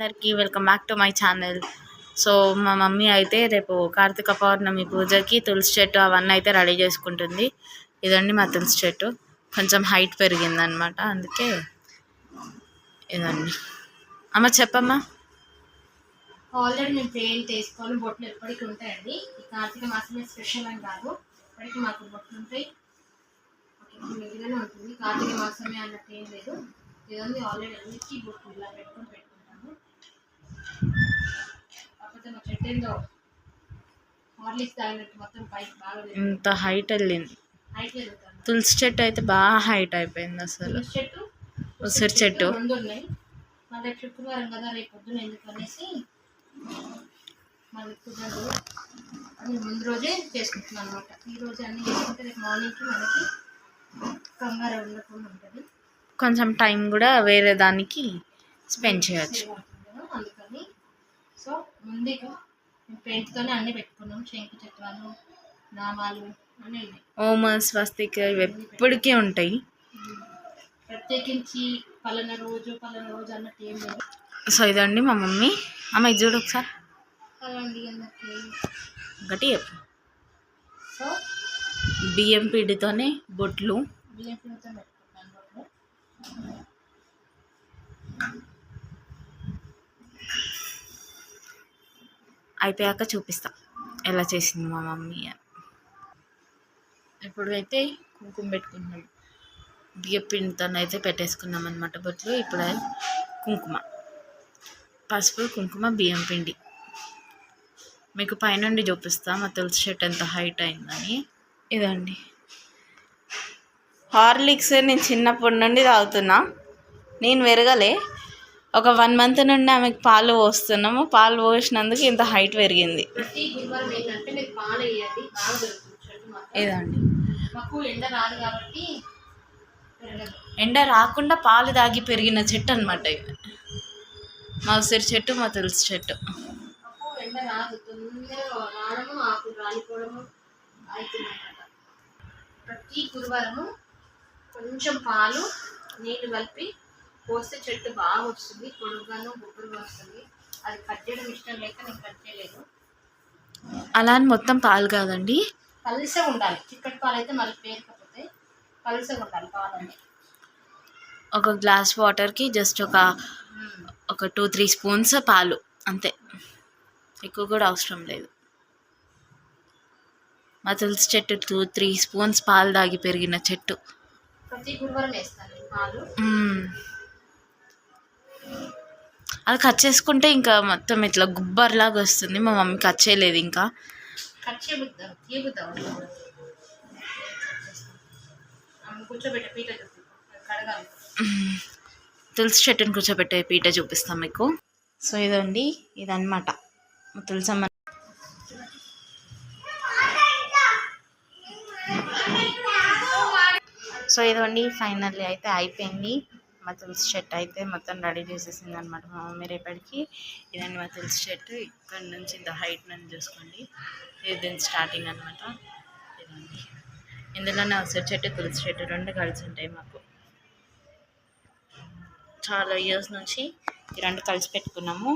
అందరికీ welcome back to my channel. So మా mummy అయితే రేపు కార్తీక పౌర్ణమి పూజకి తులసి చెట్టు అవన్నీ అయితే రెడీ చేసుకుంటుంది. ఇదండి మా తులసి చెట్టు. కొంచెం హైట్ పెరిగింది అనమాట అందుకే ఇదండి. అమ్మ చెప్పమ్మా. ఆల్రెడీ మేము పెయింట్ వేసుకొని బొట్లు ఎప్పటికీ ఉంటాయండి. ఈ కార్తీక మాసమే స్పెషల్ అని కాదు. ఇప్పటికీ మాకు బొట్లు ఉంటాయి. ఉంటుంది. కార్తీక మాసమే అన్న ఏం లేదు. ఇదంతా ఆల్రెడీ అన్నిటికీ బొట్లు ఇలా పెట్టుకొని పెట్టుకుంటాము కాకపోతే మా చెట్టు ఏందో హార్లిక్స్ తాగినట్టు మొత్తం పైకి బాగా ఇంత హైట్ వెళ్ళింది. తులసి చెట్టు అయితే బాగా హైట్ అయిపోయింది అసలు. ఉసిరి చెట్టు రెండు ఉన్నాయి. మళ్ళీ రేపు శుక్రవారం కదా రేపు పొద్దున ఎందుకు అనేసి మళ్ళీ కుదరదు అని ముందు రోజే చేసుకుంటున్నాను అనమాట ఈ రోజు అన్ని చేసుకుంటే రేపు మార్నింగ్కి మనకి కంగారు ఉండకుండా ఉంటుంది. కొంచెం టైం కూడా వేరే దానికి స్పెండ్ అందుకని సో ముందుగా పెయింట్తోనే అన్నీ పెట్టుకున్నాం. శంకు చక్రాలు నామాలు అన్నీ ఓమ స్వస్తిక్ ఇవి ఎప్పటికీ ఉంటాయి. ప్రత్యేకించి పలానా రోజు పలానా రోజు అన్నట్టు ఏం లేదు. సో ఇదండి మా మమ్మీ. అమ్మ ఇది చూడు ఒకసారి. అలాంటి అన్నట్టు ఒకటి చెప్పు. సో బియ్యం పిండితోనే బొట్లు. బియ్యం పిండితో పెట్టుకుంటాను బొట్లు. అయిపోయాక చూపిస్తా ఎలా చేసింది మా మమ్మీ అని. ఇప్పుడు అయితే కుంకుమ పెట్టుకుంటున్నాం. బియ్యం పిండితో అయితే పెట్టేసుకున్నాం అనమాట బొట్లు. ఇప్పుడు కుంకుమ. పసుపు కుంకుమ బియ్యం పిండి. మీకు పైనుండి చూపిస్తా మా తులసి చెట్టు ఎంత హైట్ అయిందని. ఇదండి. హార్లిక్స్ నేను చిన్నప్పటి నుండి తాగుతున్నా. నేను పెరగలే ఒక వన్ మంత్ నుండి ఆమెకు పాలు పోస్తున్నాము. పాలు పోసినందుకు ఇంత హైట్ పెరిగింది. ఇదండి ఎండ రాకుండా పాలు తాగి పెరిగిన చెట్టు అనమాట ఇది మా ఉసిరి చెట్టు. మా తులసి చెట్టు ప్రతి గురువారము కొంచెం పాలు నీళ్ళు కలిపి పోస్తే చెట్టు బాగా వస్తుంది పొడుగ్గాను బొబ్బరుగా వస్తుంది. అది కట్ చేయడం ఇష్టం లేక నేను కట్ చేయలేదు. అలా అని మొత్తం పాలు కాదండి? కలిసే ఉండాలి. చిక్కటి పాలు అయితే మళ్ళీ పేరుకపోతే కలిసే ఉండాలి పాలన్నీ. ఒక గ్లాస్ వాటర్కి జస్ట్ ఒక ఒక టూ త్రీ స్పూన్స్ పాలు అంతే. ఎక్కువ కూడా అవసరం లేదు. మా తులసి చెట్టు టూ త్రీ స్పూన్స్ పాలు తాగి పెరిగిన చెట్టు. ప్రతి గురువారం వేస్తాను పాలు. అది కట్ చేసుకుంటే ఇంకా మొత్తం ఇట్లా గుబ్బర్లాగా వస్తుంది. మా మమ్మీ కట్ చేయలేదు ఇంకా. తులసి చెట్టుని కూర్చోబెట్టే పీట చూపిస్తాం మీకు. సో ఇదండి ఇదన్నమాట. మా తులసమ్మ సో ఇదండి ఫైనల్లీ అయితే అయిపోయింది. మా తులసి చెట్టు అయితే మొత్తం రెడీ చేసేసింది అనమాట మా మమ్మీ రేపటికి. ఇదండి మా తులసి చెట్టు ఇక్కడ నుంచి ఇంత హైట్ నుంచి చూసుకోండి. ఇది దీని స్టార్టింగ్ అనమాట ఇదండి. ఇందులోనే ఉసిరి చెట్టు తులసి చెట్టు రెండు కలిసి ఉంటాయి మాకు. చాలా ఇయర్స్ నుంచి ఈ రెండు కలిసి పెట్టుకున్నాము.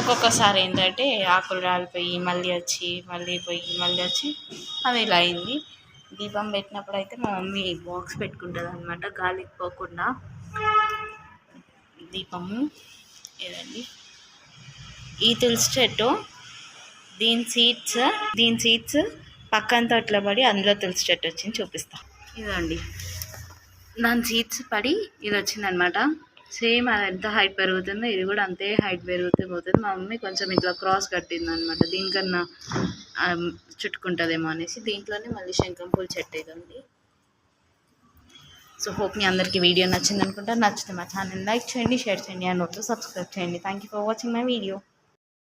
ఒక్కొక్కసారి ఏంటంటే ఆకులు రాలిపోయి మళ్ళీ వచ్చి మళ్ళీ పోయి మళ్ళీ వచ్చి అది ఇలా అయింది. దీపం పెట్టినప్పుడు అయితే మా మమ్మీ బాక్స్ పెట్టుకుంటుంది అనమాట గాలికి పోకుండా దీపము. ఇదండి ఈ తులసి చెట్టు. దీని సీడ్స్ దీని సీడ్స్ పక్కన తోటలో పడి అందులో తులసి చెట్టు వచ్చింది చూపిస్తా. ఇదండి. దాని సీడ్స్ పడి ఇది వచ్చిందనమాట సేమ్ అది ఎంత హైట్ పెరుగుతుందో ఇది కూడా అంతే హైట్ పెరుగుతూ పోతుంది. మా మమ్మీ కొంచెం ఇట్లా క్రాస్ కట్టింది అనమాట దీనికన్నా చుట్టుకుంటుందేమో అనేసి. దీంట్లోనే మళ్ళీ శంఖం పూలు చెట్టు ఇదండి సో హోప్ మీ అందరికీ వీడియో నచ్చింది అనుకుంటా నచ్చితే మా ఛానల్ లైక్ చేయండి షేర్ చేయండి అండ్ ఆల్సో సబ్స్క్రైబ్ చేయండి. Thank you for watching my video